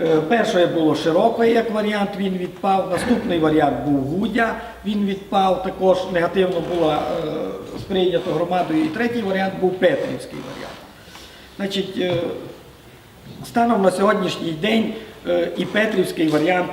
Е, Перше було широке як варіант, він відпав. Наступний варіант був Гудя, він відпав. Також негативно було е, сприйнято громадою. І третій варіант був Петрівський варіант. Значить, е, станом на сьогоднішній день і Петрівський варіант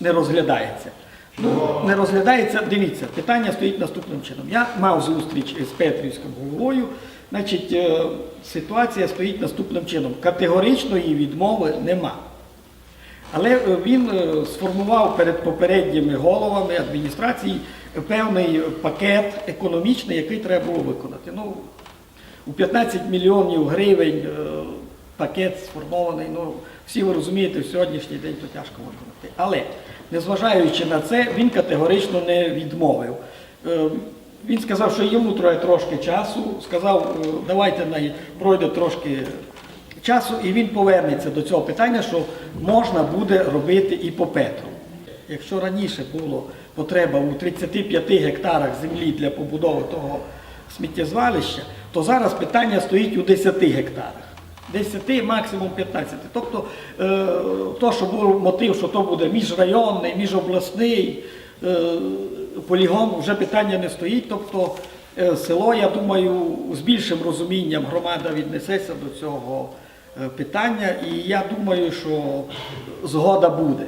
не розглядається. Ну, не розглядається, дивіться, питання стоїть наступним чином. Я мав зустріч з Петрівським головою. Значить, е, ситуація стоїть наступним чином. Категоричної відмови нема. Але е, він е, сформував перед попередніми головами адміністрації певний пакет економічний, який треба було виконати. Ну, у 15 мільйонів гривень пакет сформований. Ну, всі ви розумієте, в сьогоднішній день то тяжко виконати. Але, незважаючи на це, він категорично не відмовив. Він сказав, що йому треба трошки часу, сказав, е, давайте пройде трошки часу, і він повернеться до цього питання, що можна буде робити і по Петру. Якщо раніше було потреба у 35 гектарах землі для побудови того сміттєзвалища, то зараз питання стоїть у 10 гектарах. 10, максимум 15. Тобто, е, то, що був мотив, що то буде міжрайонний, міжобласний е, полігон, вже питання не стоїть. Тобто, е, село, я думаю, з більшим розумінням громада віднесеться до цього е, питання, і я думаю, що згода буде.